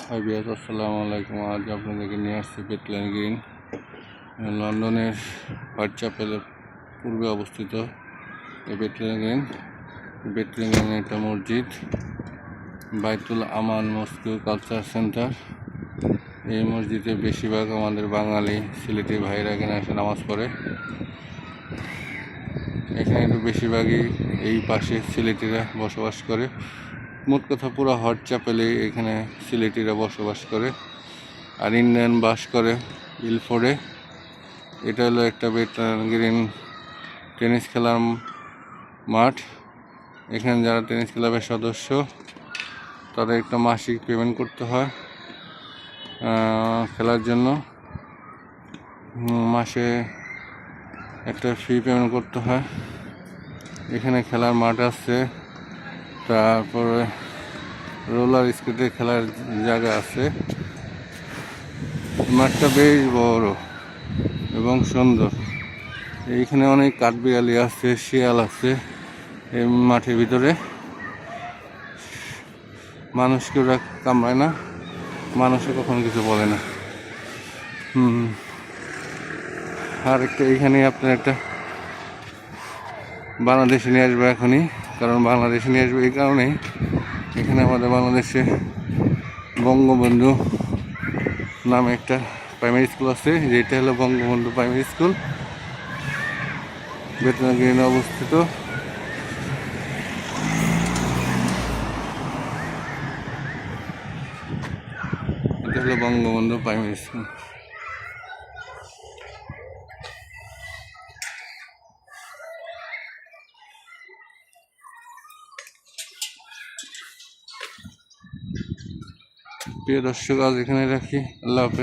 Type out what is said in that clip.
High বিয়াস আসসালামু আলাইকুম আজ আপনাদেরকে নিয়ে আসছি বেটলেন গ্রিন লন্ডনের হোয়াইট চ্যাপেলের পূর্বে অবস্থিত এই বেটলেন গ্রিন বেটলেন গ্রিন একটা মসজিদ, বাইতুল আমান মস্কো কালচার সেন্টার। এই মসজিদে বেশিরভাগ আমাদের বাঙালি সিলেটি ভাইরা এখানে এসে নামাজ পড়ে। এখানে কিন্তু বেশিরভাগই এই পাশে সিলেটিরা বসবাস করে। মোট কথা পুরো হট চ্যাপেলে এখানে সিলেটিরা বসবাস করে আর ইন্ডিয়ান বাস করে ইলফোর্ডে এটা হলো একটা বেটার গ্রিন টেনিস খেলার মাঠ। এখানে যারা টেনিস ক্লাবের সদস্য, তাদের একটা মাসিক পেমেন্ট করতে হয় খেলার জন্য। মাসে একটা ফি পেমেন্ট করতে হয়। এখানে খেলার মাঠ আছে। তারপরে রোলার স্কেটে খেলার জায়গা আছে। মাঠটা বেশ বড় এবং সুন্দর। এইখানে অনেক কাঠবিড়ালি আছে, শিয়াল আছে এই মাঠের ভিতরে। মানুষকে ওরা কামড়ায় না, মানুষে কখনো কিছু বলে না। হুম। আর একটা এইখানে আপনার একটা বাংলাদেশে নিয়ে আসবে এখনই। কারণ বাংলাদেশে নিয়ে আসবে এই কারণেই। এখানে আমাদের বাংলাদেশে বঙ্গবন্ধু নামে একটা প্রাইমারি স্কুল আছে, যেটা হলো বঙ্গবন্ধু প্রাইমারি স্কুল বেতনগিরিনে অবস্থিত। এটা হলো বঙ্গবন্ধু প্রাইমারি স্কুল প্রিয় দর্শক আজ এখানে রাখি। আল্লাহ হাফেজ।